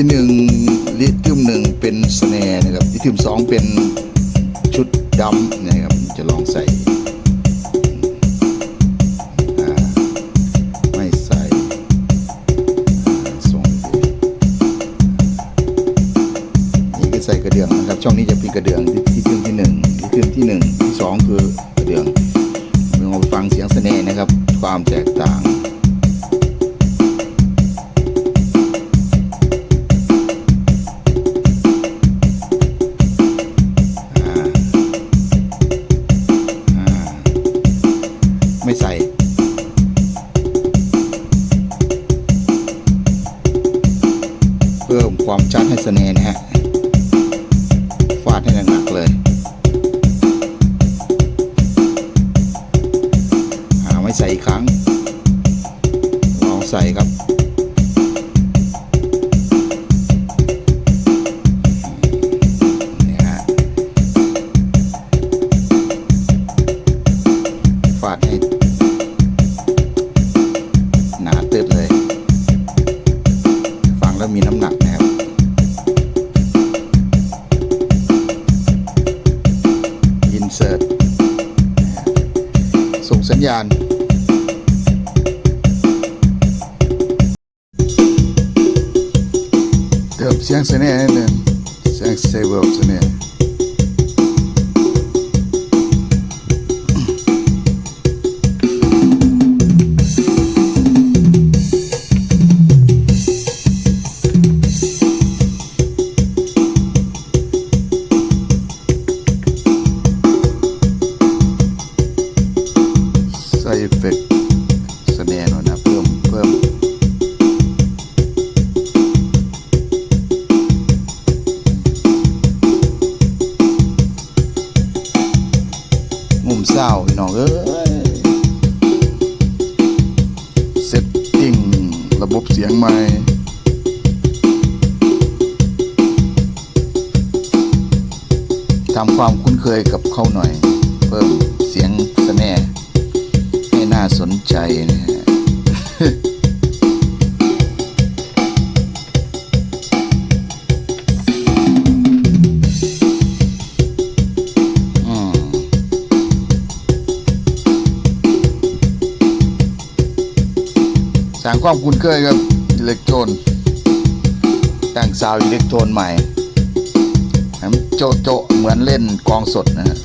ที่หนึ่งลิทึมหนึ่งเป็นสแนร์นะครับลิทึมสองเป็นชุดดำนะครับจะลองใส่ไม่ใส่อ่าส่งนี่ก็ใส่กระเดื่องนะครับช่องนี้จะเป็นกระเดื่องที่ที่มที่หนึ่งที่ทึมที่หนึ่งที่สองคือกระเดื่องลองฟังเสียงสแนร์นะครับ ความแตกต่าง พิ่มความชัดให้สเนห์นะฮะฟาดให้หนักๆเลย หาไม่ใส่อีกครั้งลองใส่ครับ สัญญาณเติมเสียงเสน่ห์นิดนึงเสียงเซเวอร์เสน่ห์ ส่เอฟเฟกต์สแนร์หน่อยนะ เพิ่มเพิ่มมุมเศร้าพี่น้องเอ้ยเซตติ้งระบบเสียงใหม่ทำความคุ้นเคยกับเขาหน่อย เพิ่มเสียงสแน่ห์ให้น่ สนใจนะฮะสร้างความคุ้นเคยกับอิเล็กโทรนแต่งซาวอิเล็กโทรนใหม่โจโจเหมือนเล่นกองสดนะฮะ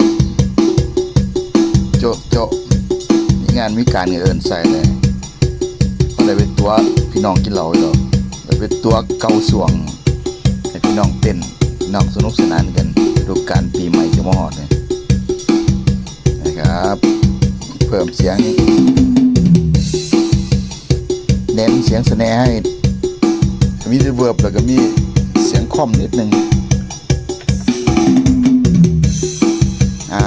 โจโจ งานมีการเงินใส่เลยก็เลยเป็นตัวพี่น้องกินเหล้าอยู่หรอกเลยเป็นตัวเกาสวงให้พี่น้องเต้นพี่น้องสนุกสนานกันดูการปีใหม่จะมาหอดเนี่ยนะครับ เพิ่มเสียง เน้นเสียงสแนร์ให้มีรีเวิร์บแล้วก็มีเสียงคอมนิดนึงอ่า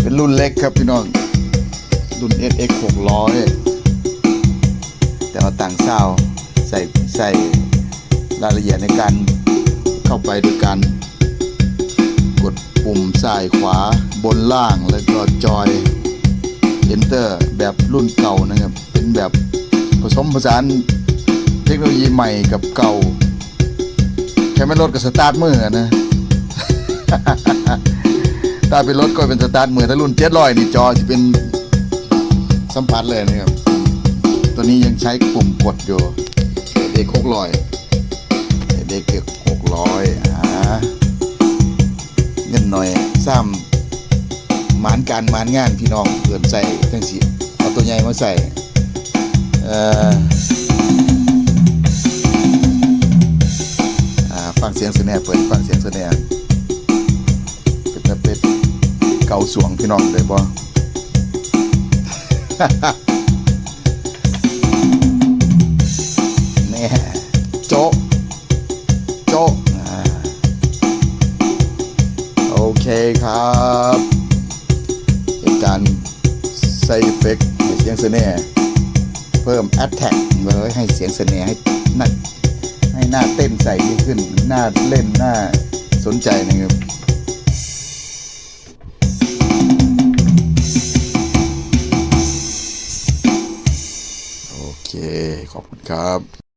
เป็นรุ่นเล็กครับพี่น้อง รุ่น SX 600 แต่ว่าต่างเศร้าใส่ใส่รายละเอียดในการเข้าไปโดยการกดปุ่มซ้ายขวาบนล่างแล้วก็จอย Enter แบบรุ่นเก่านะครับ เป็นแบบผสมผสานเทคโนโลยีใหม่กับเก่า แค่ไม่รถกับสตาร์ทมือนะ ถ้าเป็นรถก็เป็นสตาร์ทมือถ้ารุ่นเจ็ดร้อยนี่จอจะเป็น สัมผัสเลยนะครับ ตัวนี้ยังใช้ปุ่มกดอยู่ เด็กหกร้อยเด็กหกร้อยอ่าเงินหน่อยซ้ำหมานการหมานงานพี่น้องเพื่อนใส่ทั้งสิเอาตัวใหญ่มาใส่เอ่ออฟังเสียงสแนร์เปิดฟังเสียงสแนร์เป็นตะเป็ดเก่าสวงพี่น้องเลยบ่ น่โจะโจะโอเคครับเป็นการใส่เฟเฟกเสียงเสน่ห์เพิ่ม a t t a c ไว้ให้เสียงเสน่ห์ให้น่าให้หน้าเต้นใส่ยิ่งขึ้น หน้าเล่นหน้าสนใจนะครับ ขอบคุณครับ